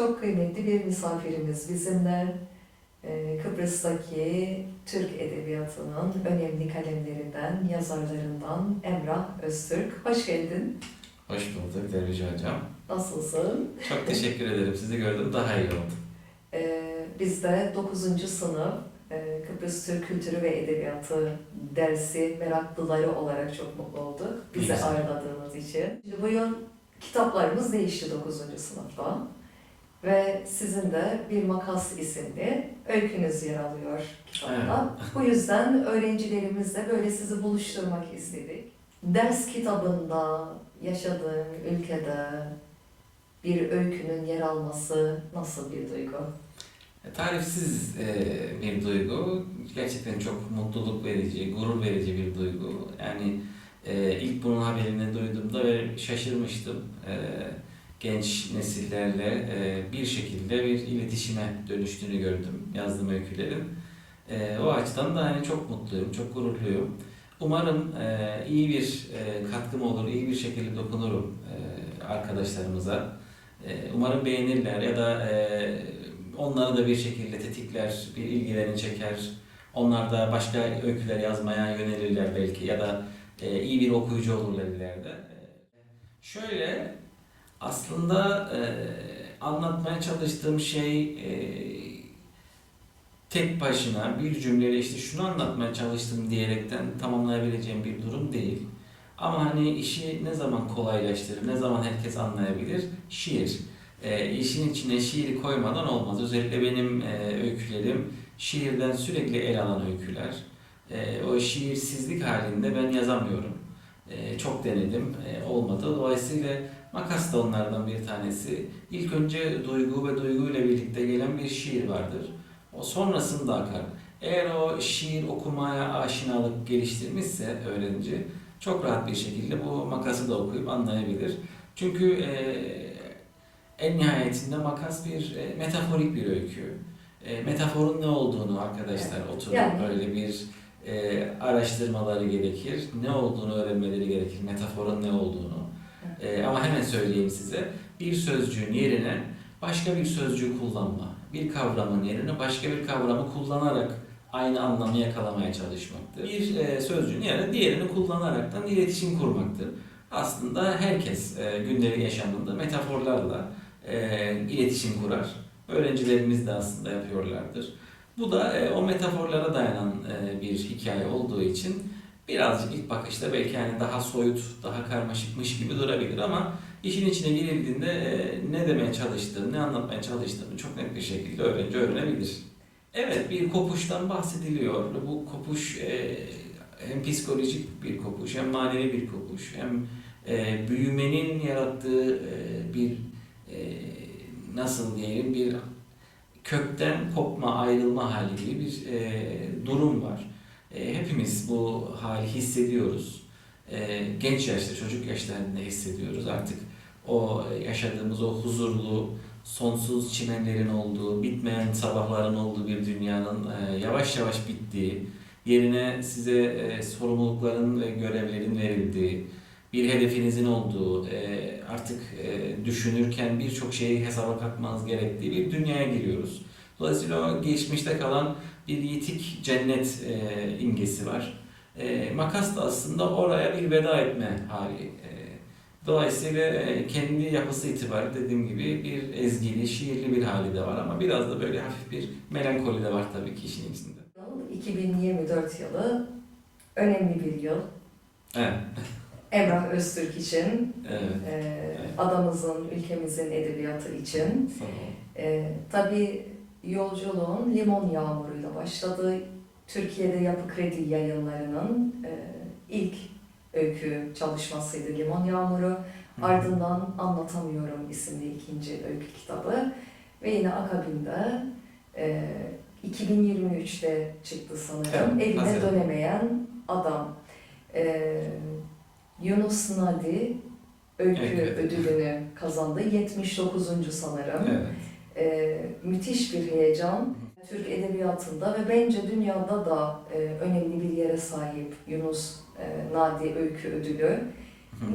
çok kıymetli bir misafirimiz bizimle. Ee, Kıbrıs'taki Türk Edebiyatı'nın önemli kalemlerinden, yazarlarından Emrah Öztürk. Hoş geldin. Hoş bulduk Derviş Hocam. Nasılsın? Çok teşekkür ederim. Sizi gördüm daha iyi oldu. Ee, biz de 9. sınıf e, Kıbrıs Türk Kültürü ve Edebiyatı dersi meraklıları olarak çok mutlu olduk. Bizi Güzel. ağırladığınız için. Şimdi bu yıl kitaplarımız değişti 9. sınıfta. Ve sizin de Bir Makas isimli öykünüz yer alıyor kitapta. Bu yüzden öğrencilerimizle böyle sizi buluşturmak istedik. Ders kitabında, yaşadığın ülkede bir öykünün yer alması nasıl bir duygu? E, Tarifsiz e, bir duygu. Gerçekten çok mutluluk verici, gurur verici bir duygu. Yani e, ilk bunun haberini duyduğumda şaşırmıştım. E, genç nesillerle e, bir şekilde bir iletişime dönüştüğünü gördüm yazdığım öykülerin. E, o açıdan da hani çok mutluyum, çok gururluyum. Umarım e, iyi bir e, katkım olur, iyi bir şekilde dokunurum e, arkadaşlarımıza. E, umarım beğenirler ya da e, onları da bir şekilde tetikler, bir ilgilerini çeker. Onlar da başka öyküler yazmaya yönelirler belki ya da e, iyi bir okuyucu olurlar ileride. Şöyle aslında e, anlatmaya çalıştığım şey e, tek başına bir cümleyle işte şunu anlatmaya çalıştım diyerekten tamamlayabileceğim bir durum değil. Ama hani işi ne zaman kolaylaştırır, ne zaman herkes anlayabilir? Şiir. E, işin içine şiiri koymadan olmaz. Özellikle benim e, öykülerim şiirden sürekli el alan öyküler. E, o şiirsizlik halinde ben yazamıyorum. E, çok denedim, e, olmadı. Dolayısıyla Makas da onlardan bir tanesi. İlk önce duygu ve duyguyla birlikte gelen bir şiir vardır. O sonrasında akar. Eğer o şiir okumaya aşinalık geliştirmişse öğrenci çok rahat bir şekilde bu makası da okuyup anlayabilir. Çünkü e, en nihayetinde makas bir e, metaforik bir öykü. E, metaforun ne olduğunu arkadaşlar oturup Yani- böyle bir e, araştırmaları gerekir. Ne olduğunu öğrenmeleri gerekir. Metaforun ne olduğunu. E, ama hemen söyleyeyim size. Bir sözcüğün yerine başka bir sözcüğü kullanma. Bir kavramın yerine başka bir kavramı kullanarak aynı anlamı yakalamaya çalışmaktır. Bir e, sözcüğün yerine diğerini kullanaraktan iletişim kurmaktır. Aslında herkes e, gündelik yaşamında metaforlarla e, iletişim kurar. Öğrencilerimiz de aslında yapıyorlardır. Bu da e, o metaforlara dayanan e, bir hikaye olduğu için birazcık ilk bakışta belki yani daha soyut, daha karmaşıkmış gibi durabilir ama işin içine girildiğinde e, ne demeye çalıştığını, ne anlatmaya çalıştığını çok net bir şekilde öğrenci öğrenebilir. Evet bir kopuştan bahsediliyor. Bu kopuş e, hem psikolojik bir kopuş, hem manevi bir kopuş, hem e, büyümenin yarattığı bir nasıl diyelim bir kökten kopma, ayrılma hali gibi bir durum var. E, hepimiz bu hali hissediyoruz. E, genç yaşta, çocuk yaşlarında hissediyoruz. Artık o yaşadığımız o huzurlu, sonsuz çimenlerin olduğu, bitmeyen sabahların olduğu bir dünyanın e, yavaş yavaş bittiği, yerine size e, sorumlulukların ve görevlerin verildiği, bir hedefinizin olduğu, e, artık e, düşünürken birçok şeyi hesaba katmanız gerektiği bir dünyaya giriyoruz. Dolayısıyla o geçmişte kalan bir yitik cennet e, imgesi var. E, makas da aslında oraya bir veda etme hali. E, dolayısıyla e, kendi yapısı itibariyle dediğim gibi bir ezgili, şiirli bir hali de var ama biraz da böyle hafif bir melankoli de var tabii ki işin içinde. Yıl 2024 yılı önemli bir yıl. Evet, Emrah Öztürk için, evet. e, adamızın, ülkemizin edebiyatı için. Ol. E, tabii yolculuğun Limon Yağmuru'yla başladı. Türkiye'de Yapı Kredi yayınlarının e, ilk öykü çalışmasıydı Limon Yağmuru. Ardından Anlatamıyorum isimli ikinci öykü kitabı. Ve yine akabinde e, 2023'te çıktı sanırım. Evet, Eline Haziran. dönemeyen adam. E, Yunus Nadi öykü evet. ödülünü kazandı. 79. sanırım. Evet. E, müthiş bir heyecan. Türk edebiyatında ve bence dünyada da e, önemli bir yere sahip Yunus e, Nadi Öykü Ödülü.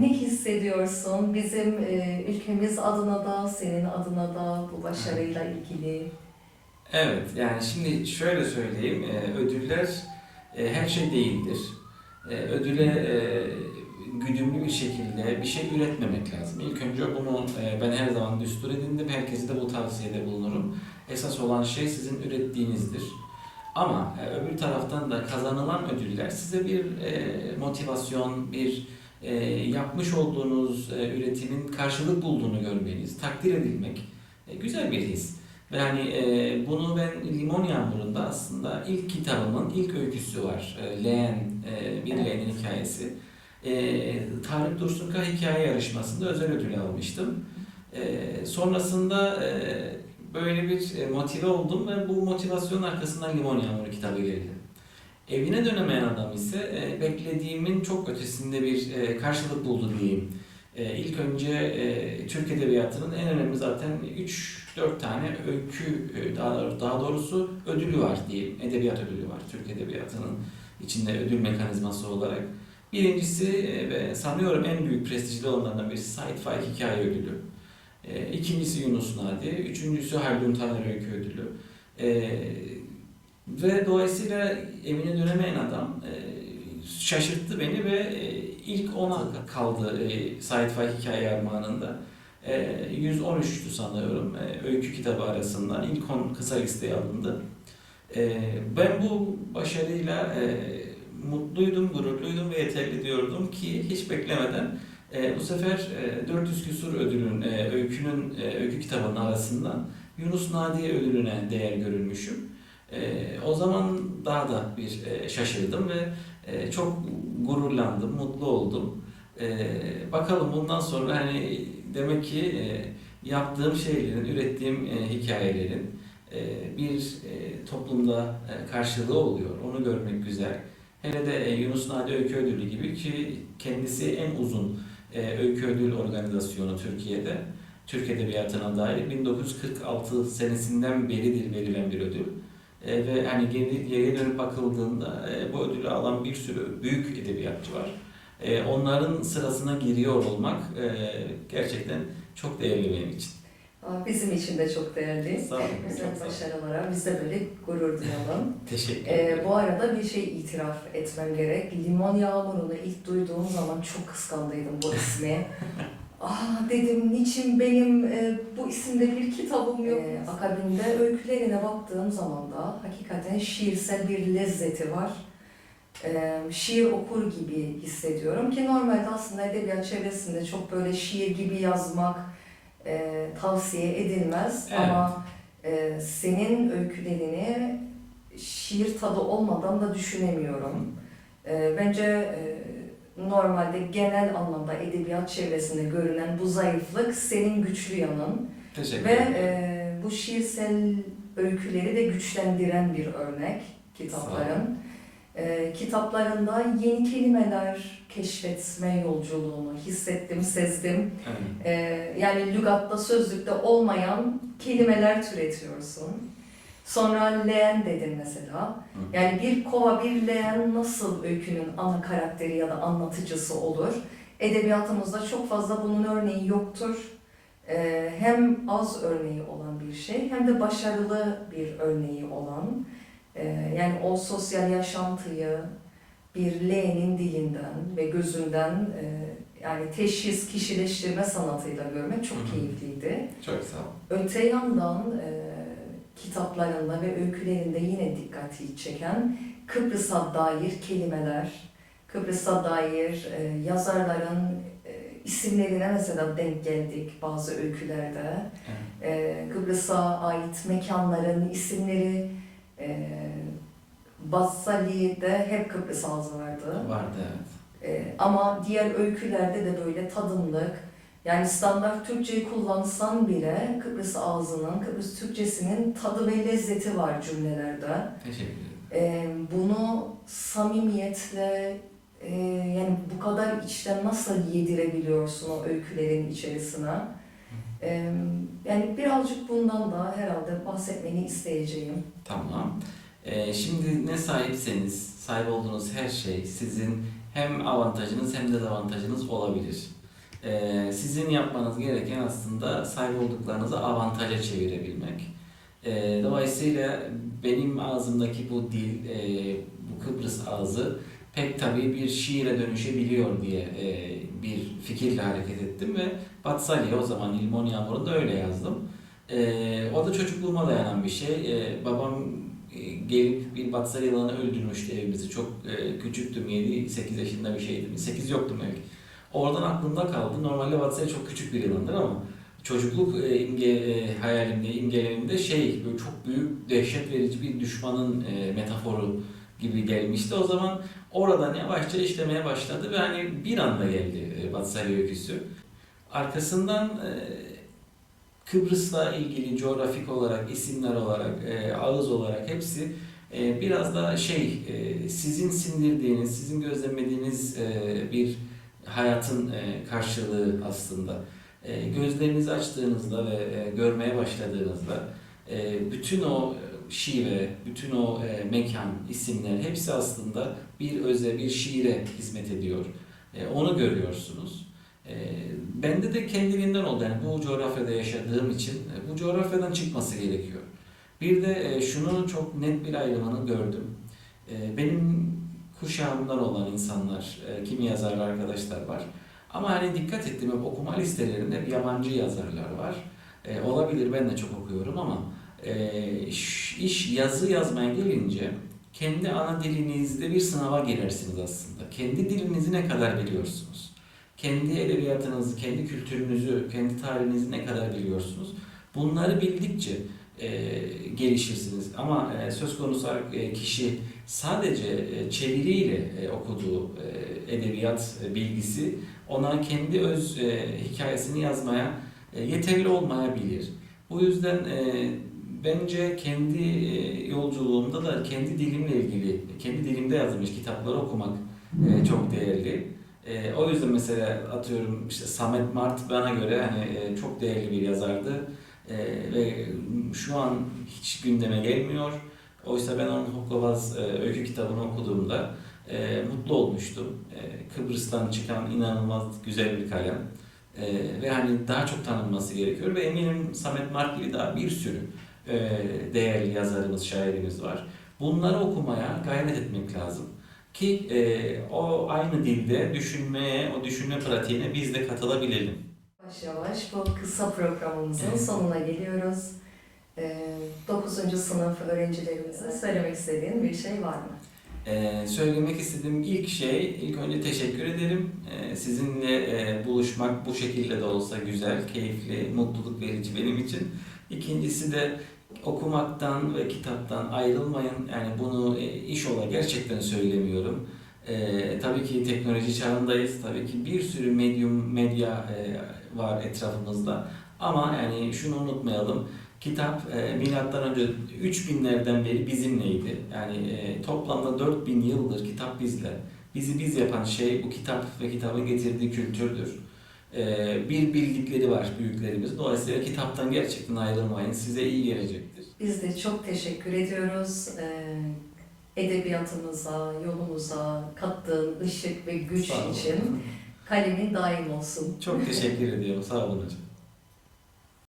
Ne hissediyorsun bizim e, ülkemiz adına da, senin adına da, bu başarıyla ilgili. Evet, yani şimdi şöyle söyleyeyim, e, ödüller e, her şey değildir. E, ödüle e, güdümlü bir şekilde bir şey üretmemek lazım. İlk önce bunu e, ben her zaman düstur edindim, herkese de bu tavsiyede bulunurum. Esas olan şey sizin ürettiğinizdir. Ama e, öbür taraftan da kazanılan ödüller size bir e, motivasyon, bir e, yapmış olduğunuz e, üretimin karşılık bulduğunu görmeniz, takdir edilmek e, güzel bir his. Ve hani e, bunu ben Limon Yağmuru'nda aslında ilk kitabımın ilk öyküsü var. E, Leğen, e, bir leğenin hikayesi. E, Tarık Dursunka hikaye yarışmasında özel ödül almıştım. E, sonrasında e, böyle bir e, motive oldum ve bu motivasyonun arkasından Limon Yağmuru kitabı geldi. Evine dönemeyen adam ise e, beklediğimin çok ötesinde bir e, karşılık buldu diyeyim. E, ilk önce e, Türk Edebiyatı'nın en önemli zaten 3-4 tane öykü, e, daha, daha doğrusu ödülü var diyeyim. Edebiyat ödülü var Türk Edebiyatı'nın içinde ödül mekanizması olarak. Birincisi e, ve sanıyorum en büyük prestijli olanlardan birisi Said Faik Hikaye Ödülü. E, ikincisi Yunus Nadi, üçüncüsü Haldun Taner Öykü Ödülü. E, ve dolayısıyla evine dönemeyen adam e, şaşırttı beni ve e, ilk ona kaldı e, Said Faik Hikaye Armağanı'nda. E, 113'tü sanıyorum öykü kitabı arasından ilk 10 kısa listeye alındı. Ben bu başarıyla mutluydum, gururluydum ve yeterli diyordum ki hiç beklemeden e, bu sefer e, 400 küsur ödülün, e, öykünün, e, öykü kitabının arasından Yunus Nadiye ödülüne değer görülmüşüm. E, o zaman daha da bir e, şaşırdım ve e, çok gururlandım, mutlu oldum. E, bakalım bundan sonra hani demek ki e, yaptığım şeylerin, ürettiğim e, hikayelerin e, bir e, toplumda e, karşılığı oluyor. Onu görmek güzel. Hele de e, Yunus Nadi Öykü Ödülü gibi ki kendisi en uzun e, öykü ödül organizasyonu Türkiye'de. Türk Edebiyatı'na dair 1946 senesinden beridir verilen bir ödül. E, ve hani geri, geriye dönüp bakıldığında bu ödülü alan bir sürü büyük edebiyatçı var. Onların sırasına giriyor olmak gerçekten çok değerli benim için. Bizim için de çok değerli. Sağ olun. Güzel başarılara biz de böyle gurur duyalım. Teşekkür Ee, ederim. bu arada bir şey itiraf etmem gerek. Limon yağmurunu ilk duyduğum zaman çok kıskandıydım bu ismi. Aa dedim niçin benim e, bu isimde bir kitabım yok. Ee, akabinde öykülerine baktığım zaman da hakikaten şiirsel bir lezzeti var. Ee, şiir okur gibi hissediyorum ki normalde aslında edebiyat çevresinde çok böyle şiir gibi yazmak e, tavsiye edilmez Evet. ama e, senin öykülerini şiir tadı olmadan da düşünemiyorum. E, bence e, normalde genel anlamda edebiyat çevresinde görünen bu zayıflık senin güçlü yanın Teşekkür ve e, bu şiirsel öyküleri de güçlendiren bir örnek kitapların. E, kitaplarında yeni kelimeler keşfetme yolculuğunu hissettim, sezdim. Evet. E, yani lügatta, sözlükte olmayan kelimeler türetiyorsun. Sonra leğen dedin mesela. Hı. Yani bir kova bir leğen nasıl öykünün ana karakteri ya da anlatıcısı olur? Edebiyatımızda çok fazla bunun örneği yoktur. Ee, hem az örneği olan bir şey hem de başarılı bir örneği olan. Ee, yani o sosyal yaşantıyı bir leğenin dilinden ve gözünden e, yani teşhis, kişileştirme sanatıyla görmek çok Hı hı. keyifliydi. Çok sağ olun. Öte yandan e, kitaplarında ve öykülerinde yine dikkati çeken Kıbrıs'a dair kelimeler, Kıbrıs'a dair e, yazarların isimlerine mesela denk geldik bazı öykülerde. Evet. Kıbrıs'a ait mekanların isimleri, e, Bassali'de hep Kıbrıs ağzı vardı. Vardı evet. Ee, ama diğer öykülerde de böyle tadımlık, yani standart Türkçeyi kullansan bile Kıbrıs ağzının, Kıbrıs Türkçesinin tadı ve lezzeti var cümlelerde. Teşekkür ederim. Ee, bunu samimiyetle, e, yani bu kadar içten nasıl yedirebiliyorsun o öykülerin içerisine? Yani birazcık bundan da herhalde bahsetmeni isteyeceğim. Tamam. Ee, şimdi ne sahipseniz, sahip olduğunuz her şey sizin hem avantajınız hem de dezavantajınız olabilir. Ee, sizin yapmanız gereken aslında sahip olduklarınızı avantaja çevirebilmek. Ee, dolayısıyla benim ağzımdaki bu dil, e, bu Kıbrıs ağzı pek tabii bir şiire dönüşebiliyor diye e, bir fikirle hareket ettim ve Batsalya o zaman İlmon Yağmur'unda öyle yazdım. E, o da çocukluğuma dayanan bir şey. E, babam gelip bir Batsal yılanı öldürmüştü evimizi. Çok e, küçüktüm, 7-8 yaşında bir şeydim. 8 yoktum belki. Oradan aklımda kaldı. Normalde Batsal çok küçük bir yılandır ama çocukluk e, imge, e, hayalimde, imgelemimde şey, böyle çok büyük, dehşet verici bir düşmanın e, metaforu gibi gelmişti. O zaman oradan yavaşça işlemeye başladı ve hani bir anda geldi e, Batsalya öyküsü. Arkasından e, Kıbrıs'la ilgili coğrafik olarak, isimler olarak, e, ağız olarak hepsi biraz da şey, sizin sindirdiğiniz, sizin gözlemlediğiniz bir hayatın karşılığı aslında. Gözlerinizi açtığınızda ve görmeye başladığınızda bütün o şive, bütün o mekan, isimler hepsi aslında bir öze, bir şiire hizmet ediyor. E, onu görüyorsunuz. E, bende de kendiliğinden oldu. Yani bu coğrafyada yaşadığım için e, bu coğrafyadan çıkması gerekiyor. Bir de e, şunu çok net bir ayrımını gördüm. Benim kuşağımdan olan insanlar, e, kimi yazarlı arkadaşlar var. Ama hani dikkat ettim hep okuma listelerinde yabancı yazarlar var. E, olabilir ben de çok okuyorum ama e, iş yazı yazmaya gelince kendi ana dilinizde bir sınava girersiniz aslında. Kendi dilinizi ne kadar biliyorsunuz? Kendi edebiyatınızı, kendi kültürünüzü, kendi tarihinizi ne kadar biliyorsunuz? Bunları bildikçe e, gelişirsiniz. Ama e, söz konusu e, kişi sadece e, çeviriyle e, okuduğu e, edebiyat e, bilgisi ona kendi öz e, hikayesini yazmaya e, yeterli olmayabilir. Bu yüzden e, bence kendi e, yolculuğumda da kendi dilimle ilgili, kendi dilimde yazılmış kitapları okumak e, çok değerli. E, o yüzden mesela atıyorum işte Samet Mart bana göre hani çok değerli bir yazardı ve şu an hiç gündeme gelmiyor. Oysa ben onun Hokkabaz öykü kitabını okuduğumda mutlu olmuştum. Kıbrıs'tan çıkan inanılmaz güzel bir kalem. E, ve hani daha çok tanınması gerekiyor ve eminim Samet Mart gibi daha bir sürü değerli yazarımız, şairimiz var. Bunları okumaya gayret etmek lazım. Ki e, o aynı dilde düşünmeye, o düşünme pratiğine biz de katılabilelim. Yavaş yavaş bu kısa programımızın Evet. sonuna geliyoruz. Ee, 9. sınıf öğrencilerimize söylemek istediğin bir şey var mı? Ee, söylemek istediğim ilk şey, ilk önce teşekkür ederim. Ee, sizinle e, buluşmak bu şekilde de olsa güzel, keyifli, mutluluk verici benim için. İkincisi de okumaktan ve kitaptan ayrılmayın. Yani bunu e, iş ola gerçekten söylemiyorum. Ee, tabii ki teknoloji çağındayız. Tabii ki bir sürü medyum, medya e, var etrafımızda. Ama yani şunu unutmayalım. Kitap e, milattan önce 3000'lerden beri bizimleydi. Yani e, toplamda 4000 yıldır kitap bizle. Bizi biz yapan şey bu kitap ve kitabın getirdiği kültürdür. E, bir bildikleri var büyüklerimiz. Dolayısıyla kitaptan gerçekten ayrılmayın. Size iyi gelecektir. Biz de çok teşekkür ediyoruz. Ee, edebiyatımıza, yolumuza kattığın ışık ve güç için kalemin daim olsun. Çok teşekkür ediyorum. Sağ olun hocam.